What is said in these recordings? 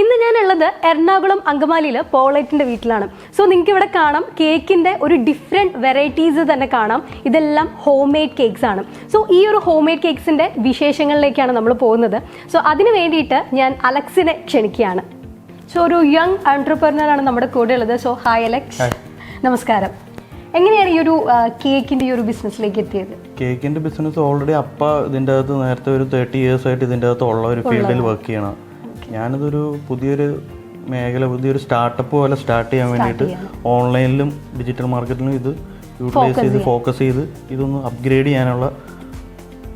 ഇന്ന് ഞാനുള്ളത് എറണാകുളം അങ്കമാലിയിൽ പോളൈറ്റിന്റെ വീട്ടിലാണ്. സോ നിങ്ങൾക്ക് ഇവിടെ കാണാം കേക്കിന്റെ ഒരു ഡിഫറെന്റ് വെറൈറ്റീസ് തന്നെ കാണാം. ഇതെല്ലാം ഹോം മെയ്ഡ് കേക്ക്സ് ആണ്. സോ ഈ ഒരു ഹോം മെയ്ഡ് കേക്ക്സിന്റെ വിശേഷങ്ങളിലേക്കാണ് നമ്മൾ പോകുന്നത്. സോ അതിന് വേണ്ടിയിട്ട് ഞാൻ അലക്സിനെ ക്ഷണിക്കുകയാണ്. സോ ഒരു യങ് ആണ് നമ്മുടെ കൂടെ ഉള്ളത്. സോ ഹായ് അലക്സ് നമസ്കാരം. എങ്ങനെയാണ് ഈ ഒരു കേക്കിന്റെ ഈ ഒരു ബിസിനസ്സിലേക്ക് എത്തിയത്? കേക്കിന്റെ ബിസിനസ് ഓൾറെഡി അപ്പ ഇതിന്റെ അകത്ത് നേരത്തെ ഒരു തേർട്ടി ഇയേഴ്സ് ആയിട്ട് ഇതിന്റെ അകത്ത് ഉള്ള ഒരു ഫീൽഡിൽ വർക്ക് ചെയ്യണം. ഞാനിതൊരു പുതിയൊരു മേഖല പുതിയൊരു സ്റ്റാർട്ടപ്പ് പോലെ സ്റ്റാർട്ട് ചെയ്യാൻ വേണ്ടിയിട്ട് ഓൺലൈനിലും ഡിജിറ്റൽ മാർക്കറ്റിലും ഇത് യൂട്ടിലൈസ് ചെയ്ത് ഫോക്കസ് ചെയ്ത് ഇതൊന്ന് അപ്ഗ്രേഡ് ചെയ്യാനുള്ള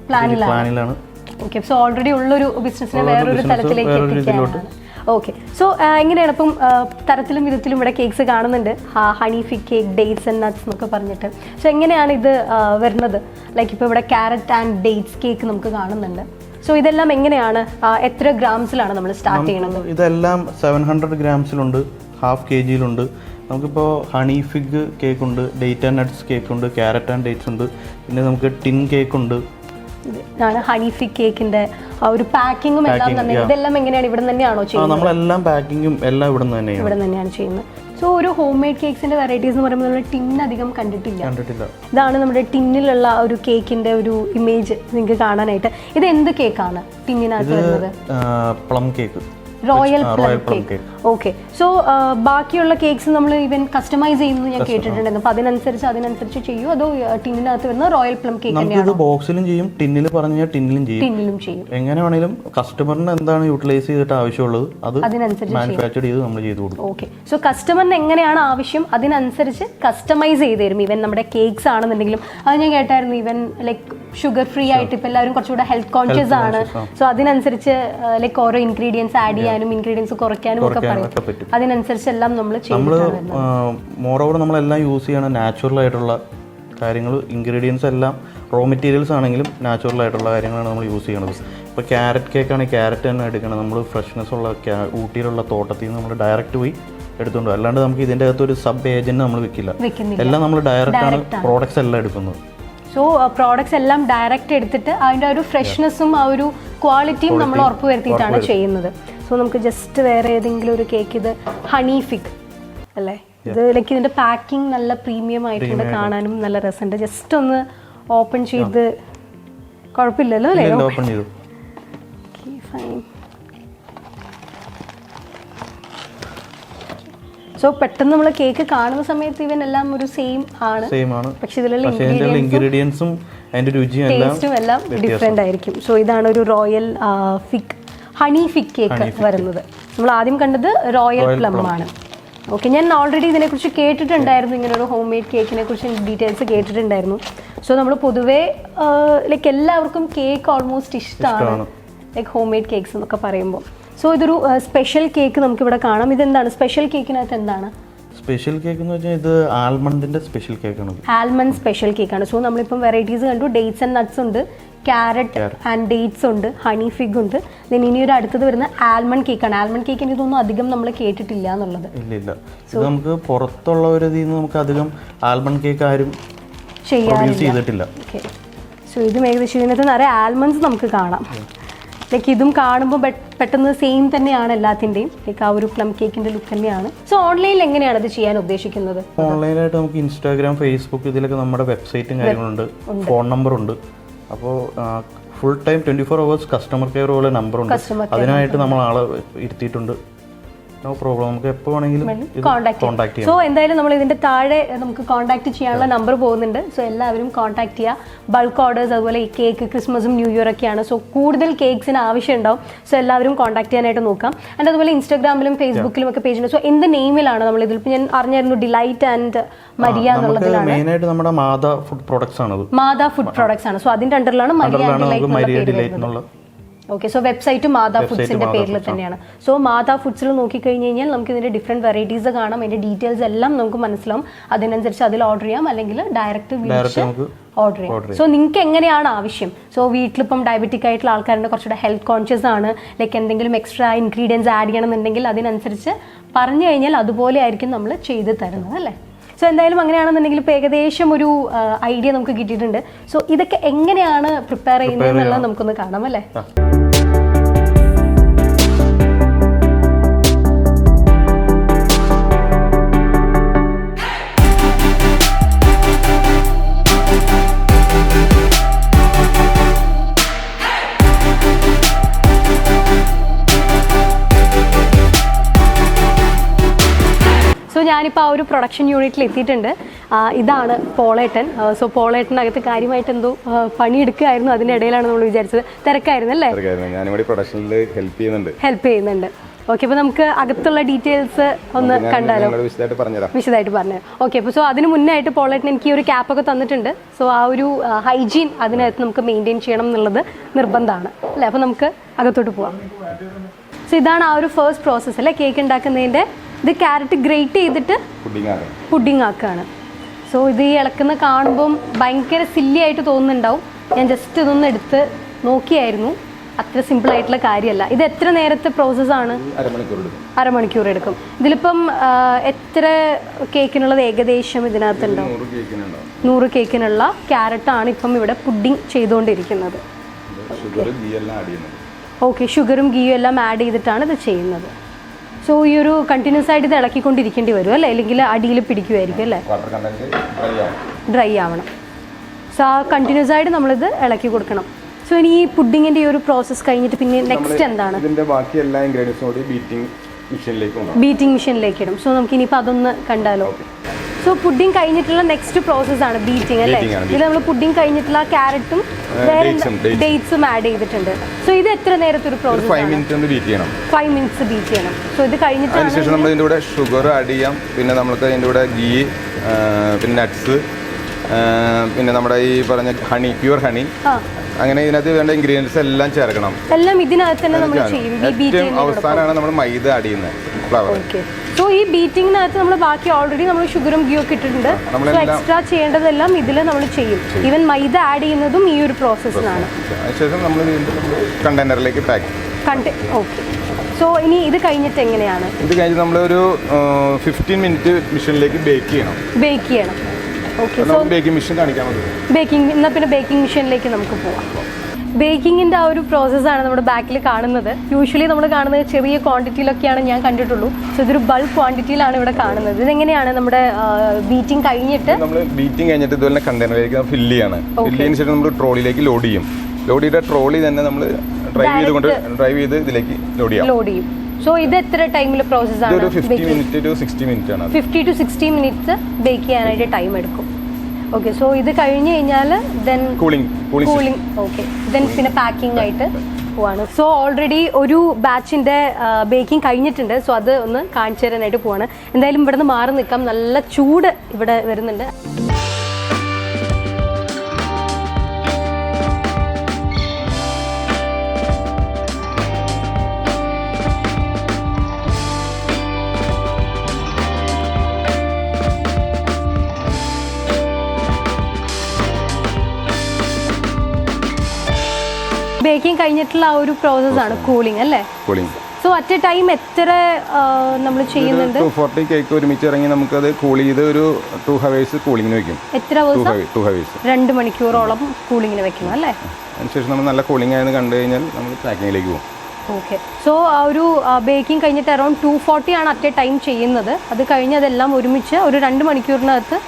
പ്ലാനിലാണ്. ഓക്കെ സോ ഓൾറെഡി ഉള്ളൊരു ബിസിനസ്സിനെ വേറൊരു തലത്തിലേക്ക്. എത്തിക്കാനാണ്. ഓക്കെ സോ എങ്ങനെയാണ് ഇപ്പം തരത്തിലും വിധത്തിലും ഇവിടെ കേക്ക്സ് കാണുന്നുണ്ട്. Honey fig cake dates and nuts എന്നൊക്കെ പറഞ്ഞിട്ട്. സോ എങ്ങനെയാണ് ഇത് വരുന്നത്? ലൈക്ക് ഇപ്പോൾ ഇവിടെ ക്യാരറ്റ് ആൻഡ് ഡേറ്റ്സ് കേക്ക് നമുക്ക് കാണുന്നുണ്ട്. സോ ഇതെല്ലാം എങ്ങനെയാണ്? എത്ര ഗ്രാംസിലാണ് നമ്മൾ സ്റ്റാർട്ട് ചെയ്യുന്നത് ഇതെല്ലാം സെവൻ ഹൺഡ്രഡ് ഗ്രാംസിലുണ്ട് ഹാഫ് കെ ജിയിലുണ്ട് നമുക്കിപ്പോൾ ഹണി ഫിഗ് കേക്ക് ഉണ്ട് ഡേറ്റ് ആൻഡ് നട്ട്സ് കേക്ക് ഉണ്ട് ക്യാരറ്റ് ആൻഡ് ഡേറ്റ്സ് ഉണ്ട്. പിന്നെ നമുക്ക് ടിൻ കേക്ക് ഉണ്ട്. ഇതാണ് ഹണി ഫിക് കേക്കിന്റെ ഒരു പാക്കിങ്ങും എല്ലാം. ഇതെല്ലാം എങ്ങനെയാണ്? ഇവിടെ തന്നെയാണോ ചെയ്യുന്നത്? നമ്മളെല്ലാം പാക്കിങ്ങും എല്ലാം ഇവിടെ തന്നെയാണ്. ഇവിടെ തന്നെയാണ് ചെയ്യുന്നത്. സോ ഒരു ഹോം മെയ്ഡ് കേക്ക്സിന്റെ വെറൈറ്റീസ് എന്ന് പറയുമ്പോൾ നമ്മൾ ടിൻ അധികം കണ്ടിട്ടില്ല. കണ്ടിട്ടില്ല. ഇതാണ് നമ്മുടെ ടിന്നിലുള്ള ഒരു കേക്കിന്റെ ഒരു ഇമേജ് നിങ്ങൾക്ക് കാണാനായിട്ട്. ഇത് എന്ത് കേക്കാണ് ടിന്നിനകത്ത് വരുന്നത്? Plum cake royal plum cake okay so ബാക്കിയുള്ള കേക്ക്സ് നമ്മൾ ഈവൻ കസ്റ്റമൈസ് ചെയ്യുന്നത് ഞാൻ കേട്ടിട്ടുണ്ടായിരുന്നു. അപ്പൊ അതിനനുസരിച്ച് അതിനനുസരിച്ച് ചെയ്യൂ. അതോ ടിന്നിനകത്ത് വരുന്ന റോയൽ പ്ലം കേക്ക് തന്നെയാണ്? ബോക്സിലും ചെയ്യും ടിന്നിൽ പറഞ്ഞു ടിന്നിലും ചെയ്യും. ടിന്നിലും ചെയ്യും. എങ്ങനെ വേണേലും കസ്റ്റമറിന് എന്താണ് യൂട്ടിലൈസ് ചെയ്തിട്ട് ആവശ്യമുള്ളത് അത് അതിനനുസരിച്ച് മാനുഫാക്ചർ ചെയ്ത് നമ്മൾ ചെയ്തു കൊടുക്കും. ഓക്കെ സോ കസ്റ്റമറിന് എങ്ങനെയാണ് ആവശ്യം? അതിനനുസരിച്ച് കസ്റ്റമൈസ് ചെയ്ത് തരും. ഈവൻ നമ്മുടെ കേക്ക്സ് ആണെന്നുണ്ടെങ്കിലും അത് ഞാൻ കേട്ടായിരുന്നു ഈവൻ ലൈക്ക് ഷുഗർ ഫ്രീ ആയിട്ട് ഇപ്പം എല്ലാവരും കുറച്ചുകൂടെ ഹെൽത്ത് കോൺഷ്യസ് ആണ്. സോ അതിനനുസരിച്ച് ലൈക്ക് ഓരോ ഇൻഗ്രീഡിയൻസ് ആഡ് ചെയ്യാനും ഇൻഗ്രീഡിയൻസ് കുറയ്ക്കാനും ഒക്കെ പറയും. പറ്റും. അതിനനുസരിച്ചെല്ലാം നമ്മൾ നമ്മൾ മോർ ഓവർ നമ്മളെല്ലാം യൂസ് ചെയ്യണം നാച്ചുറൽ ആയിട്ടുള്ള കാര്യങ്ങൾ ഇൻഗ്രീഡിയൻസ് എല്ലാം റോ മെറ്റീരിയൽസ് ആണെങ്കിലും നാച്ചുറൽ ആയിട്ടുള്ള കാര്യങ്ങളാണ് നമ്മൾ യൂസ് ചെയ്യണത്. ഇപ്പോൾ ക്യാരറ്റ് കേക്ക് ആണെങ്കിൽ ക്യാരറ്റ് തന്നെ എടുക്കണം. നമ്മൾ ഫ്രഷ്നെസ് ഉള്ള ഊട്ടിയിലുള്ള തോട്ടത്തിൽ നിന്ന് നമ്മൾ ഡയറക്റ്റ് പോയി എടുത്തുകൊണ്ട് അല്ലാണ്ട് നമുക്ക് ഇതിന്റെ അകത്ത് ഒരു സബ് ഏജന്റ് നമ്മൾ വെക്കില്ല. എല്ലാം നമ്മൾ ഡയറക്റ്റ് ആണ് പ്രോഡക്ട്സ് എല്ലാം എടുക്കുന്നത്. സോ പ്രോഡക്ട്സ് എല്ലാം ഡയറക്റ്റ് എടുത്തിട്ട് അതിന്റെ ഒരു ഫ്രഷ്നെസ്സും ആ ഒരു ക്വാളിറ്റിയും നമ്മൾ ഉറപ്പ് വരുത്തിയിട്ടാണ് ചെയ്യുന്നത്. സോ നമുക്ക് ജസ്റ്റ് വേറെ ഏതെങ്കിലും ഒരു കേക്ക് ഇത് ഹണി ഫിഗ് അല്ലേ? ഇത് ലൈക്ക് ഇതിന്റെ പാക്കിംഗ് നല്ല പ്രീമിയം ആയിട്ടുണ്ട് കാണാനും നല്ല രസമുണ്ട്. ജസ്റ്റ് ഒന്ന് ഓപ്പൺ ചെയ്ത് കുഴപ്പമില്ലല്ലോ അല്ലേ? ഓപ്പൺ ചെയ്തു? ഫൈൻ സോ പെട്ടെന്ന് നമ്മൾ കേക്ക് കാണുന്ന സമയത്ത് ഇവൻ എല്ലാം ഒരു സെയിം ആണ്. സെയിം ആണ്. പക്ഷെ ഇതിലുള്ള ഇൻഗ്രീഡിയൻസും അതിന്റെ രുചിയും എല്ലാം ഡിഫറെന്റ് ആയിരിക്കും. സോ ഇതാണ് ഒരു royal fig honey fig cake വരുന്നത്. നമ്മൾ ആദ്യം കണ്ടത് റോയൽ പ്ലം ആണ്. ഓക്കെ ഞാൻ ഓൾറെഡി ഇതിനെക്കുറിച്ച് കേട്ടിട്ടുണ്ടായിരുന്നു. ഇങ്ങനെ ഒരു ഹോം മെയ്ഡ് കേക്കിനെ കുറിച്ച് ഡീറ്റെയിൽസ് കേട്ടിട്ടുണ്ടായിരുന്നു. സോ നമ്മൾ പൊതുവേ ലൈക്ക് എല്ലാവർക്കും കേക്ക് ഓൾമോസ്റ്റ് ഇഷ്ടമാണ്. ലൈക്ക് ഹോം മെയ്ഡ് കേക്ക്സ് എന്നൊക്കെ പറയുമ്പോൾ. സോ ഇതൊരു സ്പെഷ്യൽ കേക്ക് നമുക്ക് ഇവിടെ കാണാം. ഇതെന്താണ്? സ്പെഷ്യൽ കേക്കിനകത്ത് എന്താണ്? സ്പെഷ്യൽ കേക്ക് എന്ന് വെച്ചാൽ ഇത് ആൽമണ്ടിന്റെ സ്പെഷ്യൽ കേക്കാണ് ആണ്. ആൽമണ്ട് സ്പെഷ്യൽ കേക്കാണ് സോ നമ്മളിപ്പം വെറൈറ്റീസ് കണ്ടു. ഡേറ്റ്സ് ആൻഡ് നട്ട്സ് ഉണ്ട്. ക്യാരറ്റ് ആൻഡ് ഡേറ്റ്സ് ഉണ്ട് ഹണി ഫിഗ് ഉണ്ട്. ദെൻ ഇനി ഒരു അടുത്തത് വരുന്ന ആൽമണ്ട് കേക്കാണ്. ആൽമണ്ട് കേക്ക് എനിക്ക് തോന്നുന്നു അധികം നമ്മൾ കേട്ടിട്ടില്ല എന്നുള്ളത്. ഇല്ല ഇത് നമുക്ക് പുറത്തുള്ള ഒരു ഇതിൽ നിന്ന് നമുക്ക് അധികം ആൽമണ്ട് കേക്ക് ആരും ചെയ്തിട്ടില്ല. സോ ഇതും ഏകദേശം ഇതിനകത്ത് നിറയെ ആൽമണ്ട്സ് നമുക്ക് കാണാം. ലൈക്ക് ഇതും കാണുമ്പോൾ പെട്ടെന്ന് സെയിം തന്നെയാണ് എല്ലാത്തിന്റെയും ലൈക്ക് ആ ഒരു പ്ലം കേക്കിന്റെ ലുക്ക് തന്നെയാണ്. സോ ഓൺലൈനിൽ എങ്ങനെയാണ് ഇത് ചെയ്യാൻ ഉദ്ദേശിക്കുന്നത്? ഓൺലൈനായിട്ട് നമുക്ക് ഇൻസ്റ്റാഗ്രാം ഫേസ്ബുക്ക് ഇതിലൊക്കെ നമ്മുടെ വെബ്സൈറ്റും കാര്യങ്ങളുണ്ട് ഫോൺ നമ്പറുണ്ട് അപ്പോൾ full time twenty four hours customer care പോലെ നമ്പറുണ്ട് ഉണ്ട്. അതിനായിട്ട് നമ്മൾ ആളെ ഇരുത്തിയിട്ടുണ്ട്. നോ പ്രോബ്ലം നമുക്ക് എപ്പോൾ വേണമെങ്കിലും കോൺടാക്ട് ചെയ്യാം. സോ എന്തായാലും നമ്മൾ ഇതിന്റെ താഴെ നമുക്ക് കോൺടാക്ട് ചെയ്യാനുള്ള നമ്പർ പോകുന്നുണ്ട്. സോ എല്ലാവരും കോൺടാക്ട് ചെയ്യുക ബൾക്ക് ഓർഡേഴ്സ് അതുപോലെ ഈ കേക്ക് ക്രിസ്മസും ന്യൂ ഇയർ ഒക്കെയാണ്. സോ കൂടുതൽ കേക്ക്സിന് ആവശ്യം ഉണ്ടാവും സോ എല്ലാവരും കോൺടാക്ട് ചെയ്യാനായിട്ട് നോക്കാം. ആൻഡ് അതുപോലെ ഇൻസ്റ്റാഗ്രാമിലും ഫേസ്ബുക്കിലും ഒക്കെ പേജ് ഉണ്ട്. സോ എന്ത് നെയിമിലാണ് നമ്മൾ ഇതിൽ ഞാൻ അറിഞ്ഞായിരുന്നു ഡിലൈറ്റ് ആൻഡ് മരിയ എന്നുള്ളതിലാണ്. മെയിനായിട്ട് നമ്മുടെ മാതാ ഫുഡ് പ്രൊഡക്ട്സ് ആണ് മാതാ ഫുഡ് പ്രോഡക്ട്സ് ആണ്. സോ അതിന്റെ അണ്ടറിലാണ് മരിയ ഡിലൈറ്റ് എന്നുള്ള ഓക്കെ സോ വെബ്സൈറ്റ് മാതാ ഫുഡ്സിന്റെ പേരിൽ തന്നെയാണ് സോ മാതാ ഫുഡ്സിൽ നോക്കിക്കഴിഞ്ഞ് കഴിഞ്ഞാൽ നമുക്ക് ഇതിന്റെ ഡിഫറെന്റ് വെറൈറ്റീസ് കാണാം. അതിന്റെ ഡീറ്റെയിൽസ് എല്ലാം നമുക്ക് മനസ്സിലാവും. അതിനനുസരിച്ച് അതിൽ ഓർഡർ ചെയ്യാം. അല്ലെങ്കിൽ ഡയറക്റ്റ് ഡയറക്റ്റ് വിളിച്ച് ഓർഡർ ചെയ്യാം. സോ നിങ്ങൾക്ക് എങ്ങനെയാണ് ആവശ്യം? സോ വീട്ടിലിപ്പം ഡയബറ്റിക് ആയിട്ടുള്ള ആൾക്കാരുടെ കുറച്ചുകൂടെ ഹെൽത്ത് കോൺഷ്യസ് ആണ്. ലൈക്ക് എന്തെങ്കിലും എക്സ്ട്രാ ഇൻഗ്രീഡിയൻസ് ആഡ് ചെയ്യണമെന്നുണ്ടെങ്കിൽ അതിനനുസരിച്ച് പറഞ്ഞു കഴിഞ്ഞാൽ അതുപോലെ ആയിരിക്കും നമ്മൾ ചെയ്ത് തരുന്നത് അല്ലേ? സോ എന്തായാലും അങ്ങനെയാണെന്നുണ്ടെങ്കിൽ ഇപ്പോൾ ഏകദേശം ഒരു ഐഡിയ നമുക്ക് കിട്ടിയിട്ടുണ്ട്. സോ ഇതൊക്കെ എങ്ങനെയാണ് പ്രിപ്പയർ ചെയ്യുന്നത് എന്നുള്ളത് നമുക്കൊന്ന് കാണാം അല്ലേ? ഞാനിപ്പോൾ ആ ഒരു പ്രൊഡക്ഷൻ യൂണിറ്റിൽ എത്തിയിട്ടുണ്ട്. ഇതാണ് പോളേട്ടൻ. സോ പോളേട്ടനകത്ത് കാര്യമായിട്ട് എന്തോ പണിയെടുക്കുകയായിരുന്നു. അതിന്റെ ഇടയിലാണ് നമ്മൾ വിചാരിച്ചത്. തിരക്കായിരുന്നു അല്ലേ? ഞാനിവിടെ പ്രൊഡക്ഷനിൽ ഹെൽപ്പ് ചെയ്യുന്നുണ്ട്. ഹെൽപ്പ് ചെയ്യുന്നുണ്ട്. ഓക്കെ അപ്പോൾ നമുക്ക് അകത്തുള്ള ഡീറ്റെയിൽസ് ഒന്ന് കണ്ടാലോ? വിശദമായിട്ട് പറഞ്ഞുതരാം. വിശദമായിട്ട് പറഞ്ഞു. ഓക്കെ അപ്പോൾ സോ അതിന് മുന്നേ ആയിട്ട് പോളേട്ടൻ എനിക്ക് ഒരു ക്യാപ്പൊക്കെ തന്നിട്ടുണ്ട്. സോ ആ ഒരു ഹൈജീൻ അതിനകത്ത് നമുക്ക് മെയിന്റെയിൻ ചെയ്യണം എന്നുള്ളത് നിർബന്ധമാണ്. അല്ലേ? അപ്പോൾ നമുക്ക് അകത്തോട്ട് പോവാം. സോ ഇതാണ് ആ ഒരു ഫസ്റ്റ് പ്രോസസ്സ് അല്ലേ? കേക്ക് ഉണ്ടാക്കുന്നതിന്റെ ഇത് ക്യാരറ്റ് ഗ്രേറ്റ് ചെയ്തിട്ട് പുഡിംഗ് ആണ് ആക്കുകയാണ് സോ ഇത് ഈ ഇളക്കുന്ന കാണുമ്പം ഭയങ്കര സില്ലി ആയിട്ട് തോന്നുന്നുണ്ടാവും. ഞാൻ ജസ്റ്റ് ഇതൊന്ന് എടുത്ത് നോക്കിയായിരുന്നു. അത്ര സിമ്പിൾ ആയിട്ടുള്ള കാര്യമല്ല. ഇത് എത്ര നേരത്തെ പ്രോസസ്സാണ് അരമണിക്കൂർ എടുക്കും. അരമണിക്കൂർ എടുക്കും. ഇതിലിപ്പം എത്ര കേക്കിനുള്ളത് ഏകദേശം ഇതിനകത്തുണ്ടാവും നൂറ് കേക്കിനുള്ള ക്യാരറ്റാണ് ഇപ്പം ഇവിടെ പുഡിംഗ് ചെയ്തുകൊണ്ടിരിക്കുന്നത്. ഓക്കെ ഷുഗറും ഗീയും എല്ലാം ആഡ് ചെയ്തിട്ടാണ് ഇത് ചെയ്യുന്നത്. സോ ഈ ഒരു കണ്ടിന്യൂസ് ആയിട്ട് ഇത് ഇളക്കിക്കൊണ്ടിരിക്കേണ്ടി വരും അല്ലേ? അല്ലെങ്കിൽ അടിയിൽ പിടിക്കുമായിരിക്കും അല്ലേ? ഡ്രൈ ആവും. ഡ്രൈ ആവണം. സോ ആ കണ്ടിന്യൂസ് ആയിട്ട് നമ്മളിത് ഇളക്കി കൊടുക്കണം. സോ ഇനി ഈ പുഡിങ്ങിന്റെ ഈ ഒരു പ്രോസസ്സ് കഴിഞ്ഞിട്ട് പിന്നെ നെക്സ്റ്റ് എന്താണ്? ഇതിന്റെ ബാക്കി എല്ലാ ഇൻഗ്രീഡിയൻസും കൂടി ബീറ്റിംഗ് മെഷീനിലേക്ക് കൊണ്ടുപോകും ബീറ്റിംഗ് മെഷീനിലേക്ക് ഇടും. സോ നമുക്ക് ഇനിയിപ്പോൾ അതൊന്ന് കണ്ടാലോ? സോ പുഡിംഗ് കഴിഞ്ഞിട്ടുള്ള നെക്സ്റ്റ് പ്രോസസ് ആണ് ബീറ്റിംഗ് അല്ലേ? ഇത് നമ്മൾ പുഡിംഗ് കഴിഞ്ഞിട്ടുള്ള ക്യാരറ്റും വേറെ. ഡേറ്റ്സും ആഡ് ചെയ്തിട്ടുണ്ട്. സോ ഇത് എത്ര നേരത്തെ ഒരു പ്രോസസ് ഫൈവ് മിനിറ്റ് ബീറ്റ് ചെയ്യണം. ഫൈവ് മിനിറ്റ്സ് ബീറ്റ് ചെയ്യണം. സോ ഇത് കഴിഞ്ഞിട്ട് അതിനുശേഷം നമ്മൾ ഇതിന്റെ കൂടെ ഷുഗർ ആഡ് ചെയ്യാം. പിന്നെ നമുക്ക് ഇതിന്റെ കൂടെ ഗീ പിന്നെ നട്ട്സ് പിന്നെ നമ്മുടെ ഈ പറഞ്ഞ ഹണി പ്യൂർ ഹണി അങ്ങനെ ഇതിനകത്ത് വേണ്ട ഇൻഗ്രീഡിയൻസ് എല്ലാം ചേർക്കണം. എല്ലാം ഇതിനകത്ത് തന്നെ നമ്മൾ ചെയ്യും. ഏറ്റവും അവസാനമാണ് നമ്മൾ മൈദ ആഡ് ചെയ്യുന്നത്. ഫ്ലവർ സോ ഈ ബീറ്റിംഗിനകത്ത് നമ്മൾ ബാക്കി ഓൾറെഡി നമ്മൾ ഷുഗറും ഗീ ഒക്കെ ഇട്ടിട്ടുണ്ട്. സോ എക്സ്ട്രാ ചെയ്യേണ്ടതെല്ലാം ഇതിൽ നമ്മൾ ചെയ്യും. ഈവൻ മൈദ ആഡ് ചെയ്യുന്നതും ഈ ഒരു പ്രോസസ്സിനാണ് അതിനുശേഷം നമ്മൾ കണ്ടെയ്നറിലേക്ക് പാക്ക് കണ്ട് ഓക്കെ സോ ഇനി ഇത് കഴിഞ്ഞിട്ട് എങ്ങനെയാണ്? ഇത് കഴിഞ്ഞ് ഒരു ഫിഫ്റ്റീൻ മിനിറ്റ് മെഷീനിലേക്ക് ബേക്ക് ചെയ്യണം. ബേക്ക് ചെയ്യണം. ഓക്കെ ബേക്കിംഗ് മെഷീൻ കാണിക്കാൻ ബേക്കിംഗ് എന്നാൽ പിന്നെ ബേക്കിംഗ് മെഷീനിലേക്ക് നമുക്ക് പോവാം. ബേക്കിങ്ങിന്റെ ആ ഒരു പ്രോസസ്സാണ് നമ്മുടെ ബാക്കിൽ കാണുന്നത്. യൂഷ്വലി നമ്മൾ കാണുന്നത് ചെറിയ ക്വാണ്ടിറ്റിയിലൊക്കെയാണ് ഞാൻ കണ്ടിട്ടുള്ളൂ. സോ ഇതൊരു ബൾക്ക് ക്വാണ്ടിറ്റിയിലാണ് ഇവിടെ കാണുന്നത്. ഇതെങ്ങനെയാണ് നമ്മുടെ ബീറ്റിംഗ് കഴിഞ്ഞിട്ട്? നമ്മൾ ബീറ്റിംഗ് കഴിഞ്ഞിട്ട് ഇതുപോലെ കണ്ടെയ്നറിലേക്ക് ഫില്ല് ചെയ്യാണ്. ഫില്ല് ചെയ്യുന്ന ശേഷം നമ്മൾ ട്രോളിയിലേക്ക് ലോഡ് ചെയ്യും. ലോഡ് ചെയ്ത ട്രോളി തന്നെ നമ്മൾ ഡ്രൈവ് ചെയ്തുകൊണ്ട് ഡ്രൈവ് ചെയ്ത് ഇതിലേക്ക് ലോഡ് ചെയ്യാം. ലോഡ് ചെയ്യും. സോ ഇത് എത്ര ടൈമിൽ പ്രോസസ്സാണ് ഇതൊരു fifty minute to sixty minute ആണ് അത്. Fifty to sixty minutes bake ചെയ്യാനായിട്ട് ടൈം എടുക്കും. ഓക്കെ സോ ഇത് കഴിഞ്ഞ് കഴിഞ്ഞാൽ then cooling cooling okay then പിന്നെ പാക്കിംഗ് ആയിട്ട് പോവാണ്. സോ ഓൾറെഡി ഒരു ബാച്ചിന്റെ ബേക്കിംഗ് കഴിഞ്ഞിട്ടുണ്ട്. സോ അത് ഒന്ന് കാണിച്ചു തരാനായിട്ട് പോവാണ്. എന്തായാലും ഇവിടെ നിന്ന് മാറി നിൽക്കാം. നല്ല ചൂട് ഇവിടെ വരുന്നുണ്ട്. കഴിഞ്ഞിട്ടുള്ള ആ ഒരു പ്രോസസ്സാണ് കൂളിംഗ് അല്ലേ? Cooling so at a time എത്ര നമ്മൾ ചെയ്യുന്നുണ്ട്? ടു ഫോർട്ടി കേക്ക് ഒരുമിച്ച് ഇറങ്ങി നമുക്കത് കൂൾ ചെയ്ത് ഒരു ടു ഹവേഴ്സ് കൂളിങ്ങിന് വെക്കും. എത്ര ടു ഹവേഴ്സ് രണ്ട് മണിക്കൂറോളം കൂളിങ്ങിന് വെക്കണം അല്ലേ? അതിനുശേഷം നമ്മൾ നല്ല കൂളിംഗ് ആയെന്ന് കണ്ടു കഴിഞ്ഞാൽ നമ്മൾ പാക്കിങ്ങിലേക്ക് പോകും. ഓക്കെ സോ ആ ഒരു ബേക്കിംഗ് കഴിഞ്ഞിട്ട് അറൗണ്ട് ടു ഫോർട്ടി ആണ് അറ്റ് എ ടൈം ചെയ്യുന്നത്. അത് കഴിഞ്ഞ് അതെല്ലാം ഒരുമിച്ച് ഒരു രണ്ട് മണിക്കൂറിനകത്ത്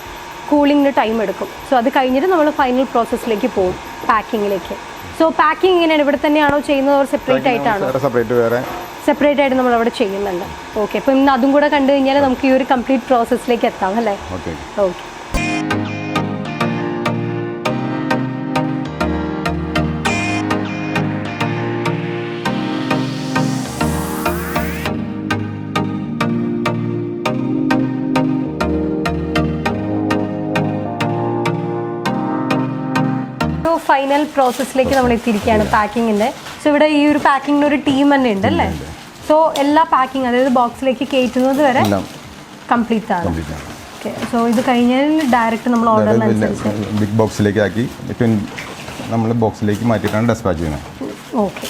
കൂളിങ്ങിന് ടൈം എടുക്കും. സോ അത് കഴിഞ്ഞിട്ട് നമ്മൾ ഫൈനൽ പ്രോസസ്സിലേക്ക് പോകും പാക്കിങ്ങിലേക്ക് സോ പാക്കിംഗ് എങ്ങനെയാണ് ഇവിടെ തന്നെയാണോ ചെയ്യുന്നത് ഓർ സെപ്പറേറ്റ് ആയിട്ടാണോ? സെപ്പറേറ്റ് വേറെ. സെപ്പറേറ്റ് ആയിട്ട് നമ്മൾ അവിടെ ചെയ്യുന്നുണ്ട്. ഓക്കെ അപ്പം ഇന്ന് അതും കൂടെ കണ്ടു കഴിഞ്ഞാൽ നമുക്ക് ഈ ഒരു കംപ്ലീറ്റ് പ്രോസസ്സിലേക്ക് എത്താം അല്ലേ? ഓക്കെ ഫൈനൽ പ്രോസസ്സിലേക്ക് നമ്മൾ എത്തിയിരിക്കുകയാണ് പാക്കിങ്ങിന്റെ സോ ഇവിടെ ഈ ഒരു പാക്കിങ്ങിന് ഒരു ടീം തന്നെ ഉണ്ട് അല്ലേ? സോ എല്ലാ പാക്കിംഗ് അതായത് ബോക്സിലേക്ക് കയറ്റുന്നത് വരെ കംപ്ലീറ്റ് ആണ്. ഓക്കെ സോ ഇത് കഴിഞ്ഞാൽ ഡയറക്റ്റ് നമ്മൾ ഓർഡറിനനുസരിച്ച് ബിഗ് ബോക്സിലേക്ക് ആക്കി നമ്മൾ ബോക്സിലേക്ക് മാറ്റിയിട്ടാണ് ഡെസ്പാച്ച് ചെയ്യുന്നത്. ഓക്കെ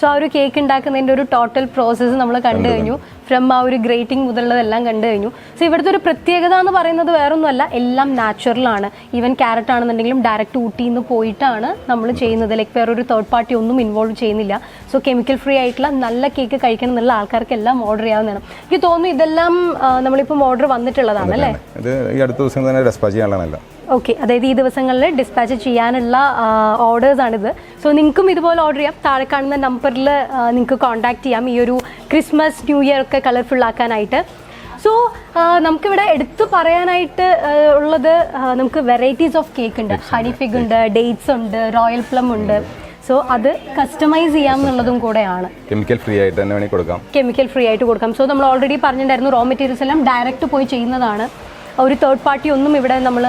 സോ ആ ഒരു കേക്ക് ഉണ്ടാക്കുന്നതിന്റെ ഒരു ടോട്ടൽ പ്രോസസ്സ് നമ്മൾ കണ്ടു കഴിഞ്ഞു. ഫ്രം ആ ഒരു ഗ്രേറ്റിംഗ് മുതലുള്ളതെല്ലാം കണ്ടു കഴിഞ്ഞു. സോ ഇവിടുത്തെ ഒരു പ്രത്യേകത എന്ന് പറയുന്നത് വേറൊന്നുമല്ല. എല്ലാം നാച്ചുറൽ ആണ്. ഈവൻ ക്യാരറ്റ് ആണെന്നുണ്ടെങ്കിലും ഡയറക്റ്റ് ഊട്ടിയിൽ നിന്ന് പോയിട്ടാണ് നമ്മൾ ചെയ്യുന്നത്. ലൈക്ക് വേറെ ഒരു തേർഡ് പാർട്ടി ഒന്നും ഇൻവോൾവ് ചെയ്യുന്നില്ല. സോ കെമിക്കൽ ഫ്രീ ആയിട്ടുള്ള നല്ല കേക്ക് കഴിക്കണം എന്നുള്ള ആൾക്കാർക്കെല്ലാം ഓർഡർ ചെയ്യാവുന്നതാണ്. എനിക്ക് തോന്നുന്നു ഇതെല്ലാം നമ്മളിപ്പം ഓർഡർ വന്നിട്ടുള്ളതാണ് അല്ലേ? ഇത് ഈ അടുത്ത ദിവസം തന്നെ ഡെസ്പാച്ച് ചെയ്യാനുള്ളതല്ല ഓക്കെ അതായത് ഈ ദിവസങ്ങളിൽ ഡിസ്പാച്ച് ചെയ്യാനുള്ള ഓർഡേഴ്സാണിത് സോ നിങ്ങൾക്കും ഇതുപോലെ ഓർഡർ ചെയ്യാം. താഴെ കാണുന്ന നമ്പറിൽ നിങ്ങൾക്ക് കോൺടാക്ട് ചെയ്യാം. ഈ ഒരു ക്രിസ്മസ് ന്യൂ ഇയർ ഒക്കെ കളർഫുൾ ആക്കാനായിട്ട്. സോ നമുക്കിവിടെ എടുത്തു പറയാനായിട്ട് ഉള്ളത് നമുക്ക് വെറൈറ്റീസ് ഓഫ് കേക്ക് ഉണ്ട്. ഹണി ഫിഗ് ഉണ്ട് ഡേറ്റ്സ് ഉണ്ട് റോയൽ പ്ലം ഉണ്ട്. സോ അത് കസ്റ്റമൈസ് ചെയ്യാം എന്നുള്ളതും കൂടെയാണ്. കെമിക്കൽ ഫ്രീ ആയിട്ട് തന്നെ വേണമെങ്കിൽ കൊടുക്കാം. കെമിക്കൽ ഫ്രീ ആയിട്ട് കൊടുക്കാം. സോ നമ്മൾ ഓൾറെഡി പറഞ്ഞിട്ടുണ്ടായിരുന്നു റോ മെറ്റീരിയൽസ് എല്ലാം ഡയറക്റ്റ് പോയി ചെയ്യുന്നതാണ്. ഒരു തേർഡ് പാർട്ടി ഒന്നും ഇവിടെ നമ്മൾ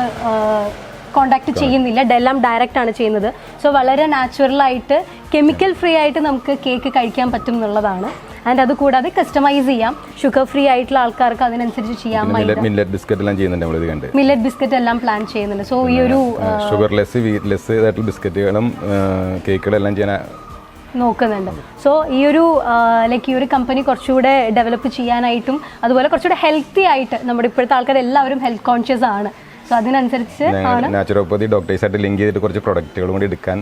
കോണ്ടാക്ട് ചെയ്യുന്നില്ല. ഡെല്ലാം ഡയറക്റ്റ് ആണ് ചെയ്യുന്നത്. സോ വളരെ നാച്ചുറൽ ആയിട്ട് കെമിക്കൽ ഫ്രീ ആയിട്ട് നമുക്ക് കേക്ക് കഴിക്കാൻ പറ്റും എന്നുള്ളതാണ്. ആൻഡ് അത് കൂടാതെ കസ്റ്റമൈസ് ചെയ്യാം. ഷുഗർ ഫ്രീ ആയിട്ടുള്ള ആൾക്കാർക്ക് അതിനനുസരിച്ച് ചെയ്യാം മില്ലറ്റ് ബിസ്ക്കറ്റ് എല്ലാം ചെയ്യുന്നുണ്ട് ഇത് കണ്ട്. മില്ലറ്റ് ബിസ്ക്കറ്റ് എല്ലാം പ്ലാൻ ചെയ്യുന്നുണ്ട്. സോ ഈ ഒരു ഷുഗർലെസ് വീറ്റ്ലെസ് ആയിട്ടുള്ള ബിസ്ക്കറ്റുകളും കേക്കുകളെല്ലാം ചെയ്യാൻ നോക്കുന്നുണ്ട്. സോ ഈ ഒരു ലൈക്ക് ഈ ഒരു കമ്പനി കുറച്ചുകൂടെ ഡെവലപ്പ് ചെയ്യാനായിട്ടും അതുപോലെ കുറച്ചുകൂടെ ഹെൽത്തി ആയിട്ട് നമ്മുടെ ഇപ്പോഴത്തെ ആൾക്കാർ എല്ലാവരും ഹെൽത്ത് കോൺഷ്യസ് ആണ്. സോ അതിനനുസരിച്ച് നാച്ചുറോപ്പതി ഡോക്ടേഴ്സായിട്ട് ലിങ്ക് ചെയ്തിട്ട് കുറച്ച് പ്രൊഡക്റ്റുകളും കൂടി എടുക്കാൻ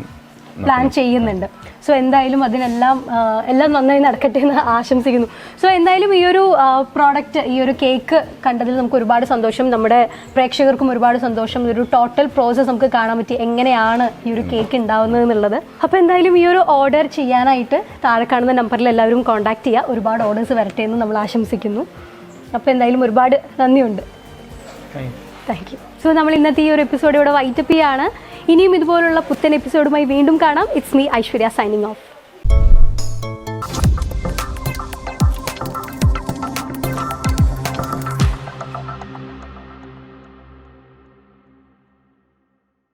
പ്ലാൻ ചെയ്യുന്നുണ്ട്. സോ എന്തായാലും അതിനെല്ലാം എല്ലാം നന്നായി നടക്കട്ടെ എന്ന് ആശംസിക്കുന്നു. സോ എന്തായാലും ഈ ഒരു പ്രോഡക്റ്റ് ഈ ഒരു കേക്ക് കണ്ടതിൽ നമുക്ക് ഒരുപാട് സന്തോഷം. നമ്മുടെ പ്രേക്ഷകർക്കും ഒരുപാട് സന്തോഷം. ഒരു ടോട്ടൽ പ്രോസസ്സ് നമുക്ക് കാണാൻ പറ്റി. എങ്ങനെയാണ് ഈ ഒരു കേക്ക് ഉണ്ടാവുന്നത് എന്നുള്ളത്. അപ്പോൾ എന്തായാലും ഈ ഒരു ഓർഡർ ചെയ്യാനായിട്ട് താഴെ കാണുന്ന നമ്പറിൽ എല്ലാവരും കോൺടാക്ട് ചെയ്യുക ഒരുപാട് ഓർഡേഴ്സ് വരട്ടെ എന്ന് നമ്മൾ ആശംസിക്കുന്നു. അപ്പോൾ എന്തായാലും ഒരുപാട് നന്ദിയുണ്ട്. താങ്ക് യു സോ നമ്മൾ ഇന്നത്തെ ഈ ഒരു എപ്പിസോഡ് ഇവിടെ വൈറ്റപ്പ് ചെയ്യാണ്. ഇനിയും ഇതുപോലുള്ള പുത്തൻ എപ്പിസോഡുമായി വീണ്ടും കാണാം. It's me Aishwarya signing off